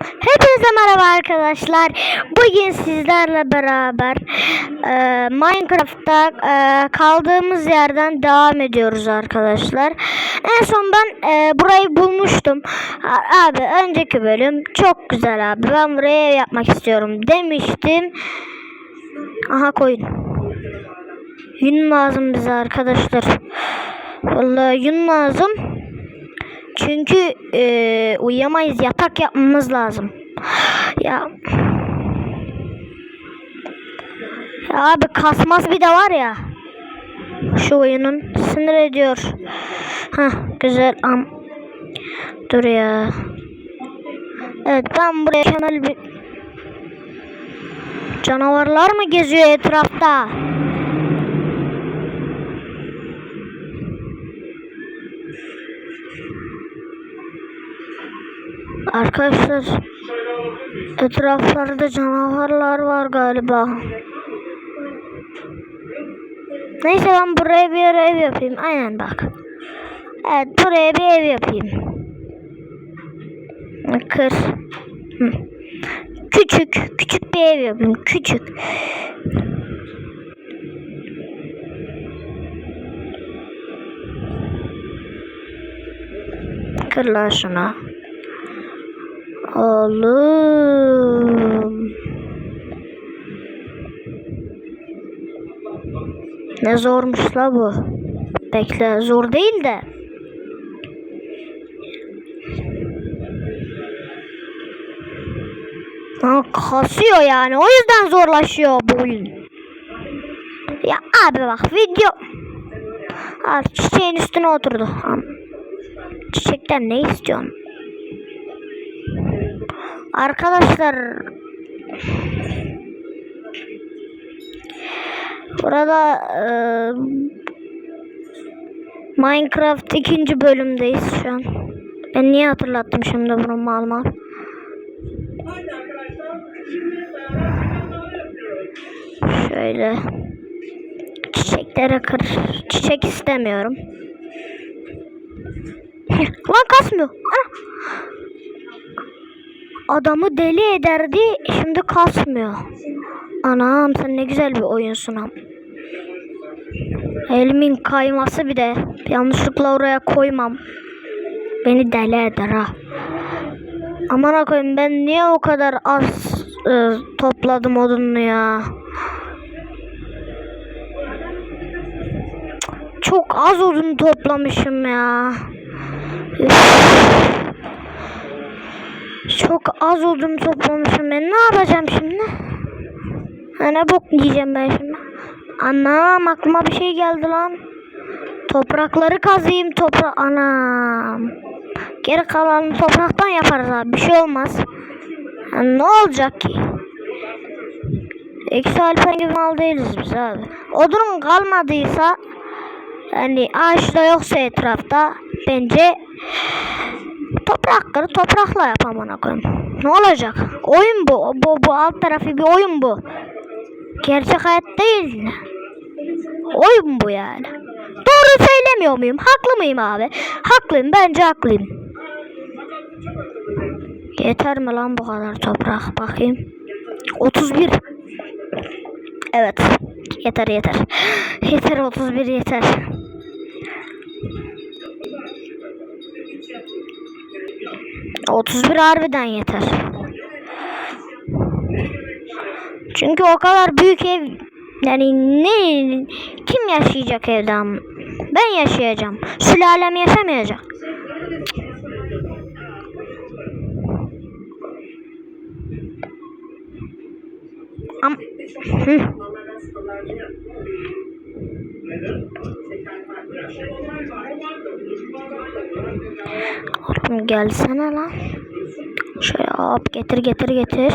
Hepinize merhaba arkadaşlar. Bugün sizlerle beraber e, Minecraft'ta e, kaldığımız yerden devam ediyoruz arkadaşlar. En son ben e, burayı bulmuştum. Abi önceki bölüm çok güzel abi. Ben buraya yapmak istiyorum demiştim. Aha koyun. Yün lazım bize arkadaşlar. Vallahi yün lazım. Çünkü e, uyuyamayız. Yatak yapmamız lazım. Ya. ya abi kasmaz bir de var ya. Şu oyunun sinir ediyor. Hah güzel am. Dur ya. Evet ben buraya mükemmel bir canavarlar mı geziyor etrafta? Arkadaşlar etraflarda canavarlar var galiba. Neyse ben buraya bir yere ev yapayım. Aynen bak. Evet buraya bir ev yapayım. Kır. Küçük, küçük bir ev yapayım. Küçük. Kır şunu. Oğlum. Ne zormuş la bu. Bekle zor değil de. Ha, kasıyor yani. O yüzden zorlaşıyor bu oyun. Ya abi bak video. Al çiçeğin üstüne oturdu. Çiçekten ne istiyorsun? Arkadaşlar Burada e, Minecraft ikinci bölümdeyiz şu an. Ben niye hatırlattım şimdi bunu mal mal? Şöyle çiçeklere kır. Çiçek istemiyorum. Lan kasmıyor. Ana. Adamı deli ederdi. Şimdi kasmıyor. Anam sen ne güzel bir oyunsun am. Elimin kayması bir de. Yanlışlıkla oraya koymam. Beni deli eder ha. Aman koyayım ben niye o kadar az e, topladım odunu ya. Çok az odun toplamışım ya. Üf. Çok az odun toplamışım ben. Ne yapacağım şimdi? Ne bok yiyeceğim ben şimdi? Anam aklıma bir şey geldi lan. Toprakları kazıyım toprak. Anam. Geri kalanı topraktan yaparız abi. Bir şey olmaz. Ha, ne olacak ki? Eksi alfa gibi mal değiliz biz abi. Odun kalmadıysa yani ağaç da yoksa etrafta bence toprakları toprakla yap amına koyayım. Ne olacak? Oyun bu. Bu, bu alt tarafı bir oyun bu. Gerçek hayat değil. Oyun bu yani. Doğru söylemiyor muyum? Haklı mıyım abi? Haklıyım. Bence haklıyım. Yeter mi lan bu kadar toprak? Bakayım. 31. Evet. Yeter yeter. Yeter 31 yeter. Otuz bir harbiden yeter. Çünkü o kadar büyük ev yani ne kim yaşayacak evde Ben yaşayacağım. Sülalem yaşamayacak. Am Hı. Gelsene lan. Şöyle hop getir getir getir.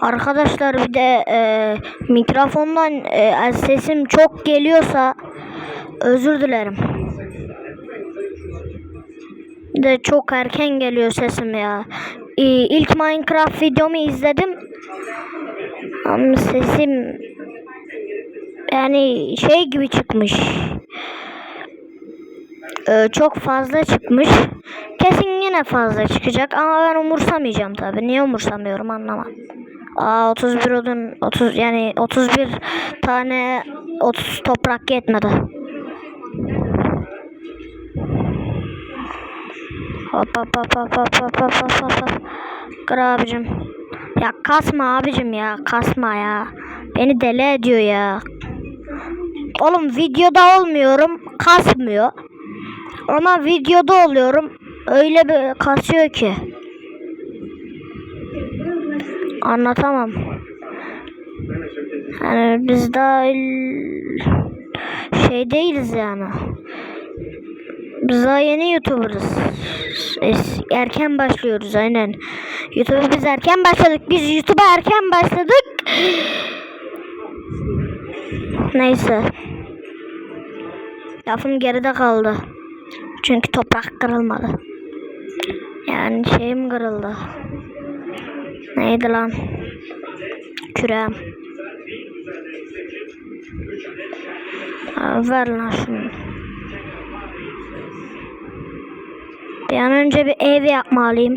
Arkadaşlar bir de e, mikrofondan e, sesim çok geliyorsa özür dilerim. Bir de çok erken geliyor sesim ya. E, ilk Minecraft videomu izledim. Ama sesim yani şey gibi çıkmış. E, çok fazla çıkmış. Kesin yine fazla çıkacak ama ben umursamayacağım tabii. Niye umursamıyorum anlamam. Aa 31 odun 30 yani 31 tane 30 toprak yetmedi. Hop hop hop hop hop hop hop hop hop hop. Kır abicim. Ya kasma abicim ya kasma ya. Beni deli ediyor ya. Oğlum videoda olmuyorum kasmıyor. Ama videoda oluyorum öyle bir kasıyor ki. Anlatamam. Yani biz daha şey değiliz yani. Biz daha yeni YouTuber'ız. Erken başlıyoruz aynen. YouTube'a biz erken başladık. Biz YouTube'a erken başladık. Neyse. Lafım geride kaldı. Çünkü toprak kırılmadı. Yani şeyim kırıldı. Neydi lan? Kürem. Ver lan şunu. Bir an önce bir ev yapmalıyım.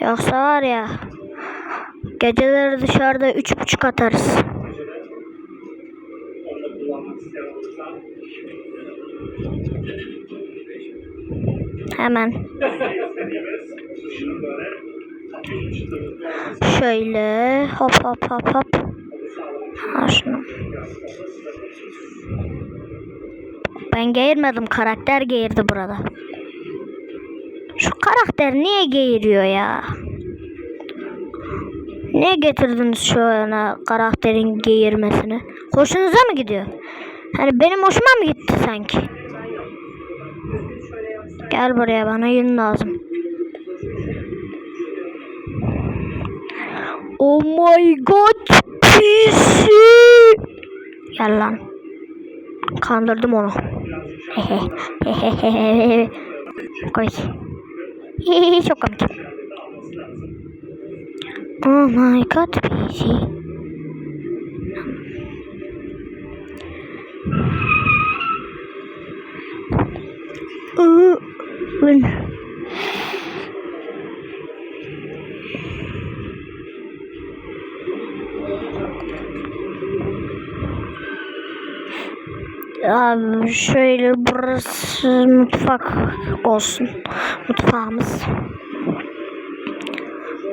Yoksa var ya geceleri dışarıda üç buçuk atarız. Hemen. Şöyle hop hop hop hop. Ha şunu. Ben geğirmedim. Karakter geğirdi burada. Şu karakter niye geğiriyor ya? Niye getirdiniz şu ana karakterin geğirmesini? Hoşunuza mı gidiyor? Hani benim hoşuma mı gitti sanki? Gel buraya bana yün lazım. Oh my god PC. Gel lan. Kandırdım onu. komik. Çok komik. Oh my god PC. Abi şöyle burası mutfak olsun. Mutfağımız.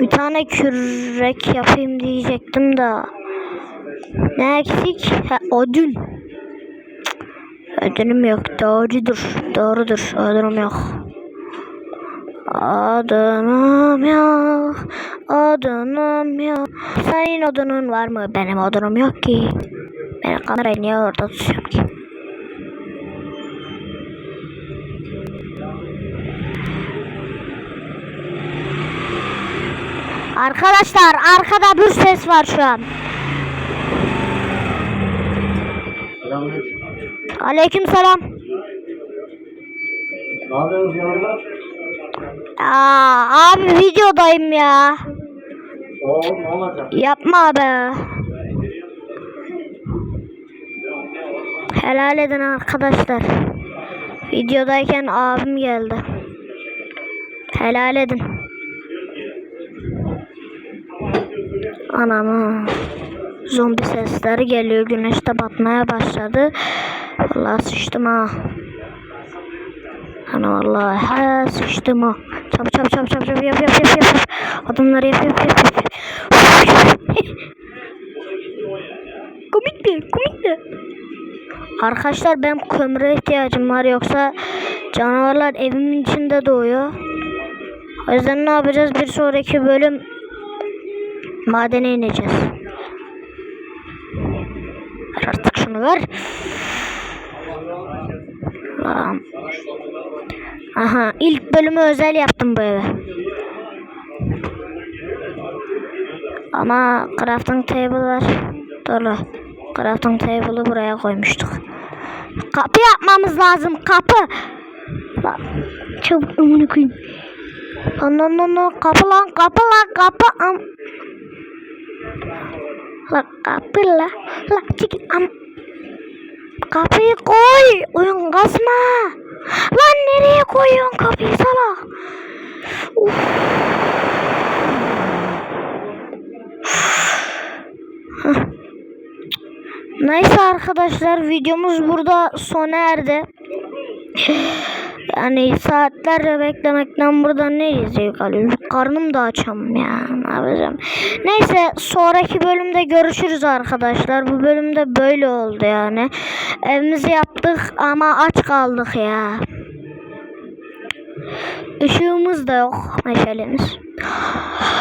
Bir tane kürek yapayım diyecektim da. Ne eksik? Ha, ödül. Ödülüm yok. Doğrudur. Doğrudur. Ödülüm yok. Odunum yok. Odunum yok. Senin odunun var mı? Benim odunum yok ki. Ben kamerayı niye orada tutuyorum ki? Arkadaşlar arkada bir ses var şu an. Aleyküm selam. Aa, abi videodayım ya. Yapma be. Helal edin arkadaşlar. Videodayken abim geldi. Helal edin. Anam. Zombi sesleri geliyor. Güneş de batmaya başladı. Vallahi sıçtım ha. Ana vallahi ha sıçtım ha. Çabuk çabuk çabuk çabuk çabuk yap yap yap yap. Adımları yap yap yap. yap. komik mi? Komik mi? Arkadaşlar benim kömüre ihtiyacım var yoksa canavarlar evimin içinde doğuyor. O yüzden ne yapacağız? Bir sonraki bölüm madene ineceğiz. Ver artık şunu ver. Aha ilk bölümü özel yaptım bu eve. Ama crafting table var. Dolu. Crafting table'ı buraya koymuştuk. Kapı yapmamız lazım. Kapı. Lan, çabuk amına koyayım. Lan lan lan kapı lan kapı lan kapı am. La kapı la. La çekil am. Kapıyı koy. Oyun kasma. Lan nereye koyuyorsun kapıyı salak? Neyse arkadaşlar videomuz burada sona erdi. Yani saatlerce beklemekten burada ne izleyip alıyoruz? Karnım da açam ya. Ne yapacağım? Neyse sonraki bölümde görüşürüz arkadaşlar. Bu bölümde böyle oldu yani. Evimizi yaptık ama aç kaldık ya. Işığımız da yok. Meşalemiz.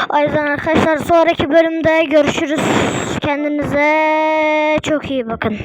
O yüzden arkadaşlar sonraki bölümde görüşürüz. Kendinize çok iyi bakın.